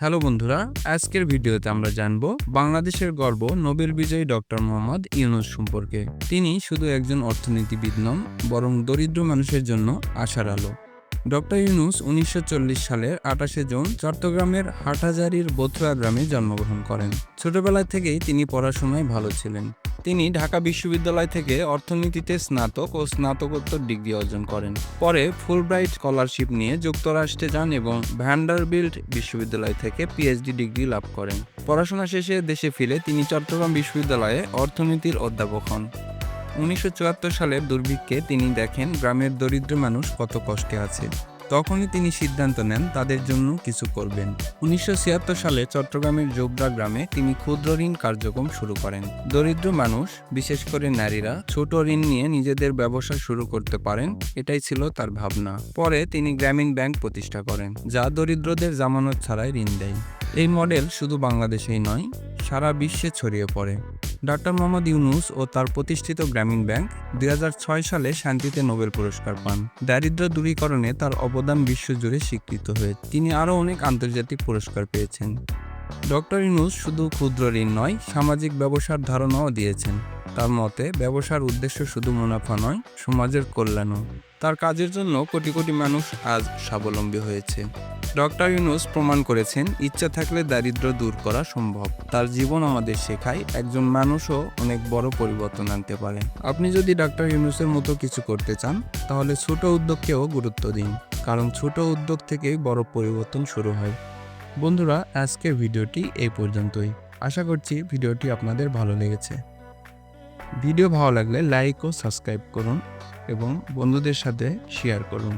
Hello বন্ধুরা, আজকের ভিডিওতে আমরা জানব বাংলাদেশের গর্ব নোবেল বিজয়ী ডক্টর মোহাম্মদ ইউনুস সম্পর্কে। তিনি শুধু একজন অর্থনীতিবিদ নন, বরং দরিদ্র মানুষের জন্য আশার আলো। ডক্টর ইউনুস উনিশশো চল্লিশ সালের আঠাশে জুন চট্টগ্রামের হাটহাজারির বথুয়া গ্রামে জন্মগ্রহণ করেন। ছোটবেলা থেকেই তিনি পড়াশোনায় ভালো ছিলেন। তিনি ঢাকা বিশ্ববিদ্যালয় থেকে অর্থনীতিতে স্নাতক ও স্নাতকোত্তর ডিগ্রি অর্জন করেন। পরে ফুলব্রাইট স্কলারশিপ নিয়ে যুক্তরাষ্ট্রে যান এবং ভ্যান্ডারবিল্ট বিশ্ববিদ্যালয় থেকে পিএইচডি ডিগ্রি লাভ করেন। পড়াশোনা শেষে দেশে ফিরে তিনি চট্টগ্রাম বিশ্ববিদ্যালয়ে অর্থনীতির অধ্যাপক হন। উনিশশো চুয়াত্তর সালের দুর্ভিক্ষে তিনি দেখেন, গ্রামের দরিদ্র মানুষ কত কষ্টে আছে। তখনই তিনি সিদ্ধান্ত নেন তাদের জন্য কিছু করবেন। উনিশশো ছিয়াত্তর সালে চট্টগ্রামের জোবরা গ্রামে তিনি ক্ষুদ্র ঋণ কার্যক্রম শুরু করেন। দরিদ্র মানুষ, বিশেষ করে নারীরা, ছোট ঋণ নিয়ে নিজেদের ব্যবসা শুরু করতে পারেন, এটাই ছিল তার ভাবনা। পরে তিনি গ্রামীণ ব্যাংক প্রতিষ্ঠা করেন, যা দরিদ্রদের জামানত ছাড়াই ঋণ দেয়। এই মডেল শুধু বাংলাদেশেই নয়, সারা বিশ্বে ছড়িয়ে পড়ে। ডক্টর মোহাম্মদ ইউনুস ও তার প্রতিষ্ঠিত গ্রামীণ ব্যাংক দুই হাজার ছয় সালে শান্তিতে নোবেল পুরস্কার পান। দারিদ্র দূরীকরণে তার অবদান বিশ্বজুড়ে স্বীকৃত হয়ে তিনি আরও অনেক আন্তর্জাতিক পুরস্কার পেয়েছেন। ডক্টর ইউনুস শুধু ক্ষুদ্র ঋণ নয়, সামাজিক ব্যবসার ধারণাও দিয়েছেন। তার মতে, ব্যবসার উদ্দেশ্য শুধু মুনাফা নয়, সমাজের কল্যাণও। তার কাজের জন্য কোটি কোটি মানুষ আজ স্বাবলম্বী হয়েছে। ডক্টর ইউনুস প্রমাণ করেছেন, ইচ্ছা থাকলে দারিদ্র দূর করা সম্ভব। তার জীবন আমাদের শেখায়, একজন মানুষও অনেক বড় পরিবর্তন আনতে পারে। আপনি যদি ডক্টর ইউনুসের মতো কিছু করতে চান, তাহলে ছোট উদ্যোগকেও গুরুত্ব দিন, কারণ ছোট উদ্যোগ থেকেই বড় পরিবর্তন শুরু হয়। বন্ধুরা, আজকের ভিডিওটি এই পর্যন্তই। আশা করছি ভিডিওটি আপনাদের ভালো লেগেছে। ভিডিও ভালো লাগলে লাইক ও সাবস্ক্রাইব করুন এবং বন্ধুদের সাথে শেয়ার করুন।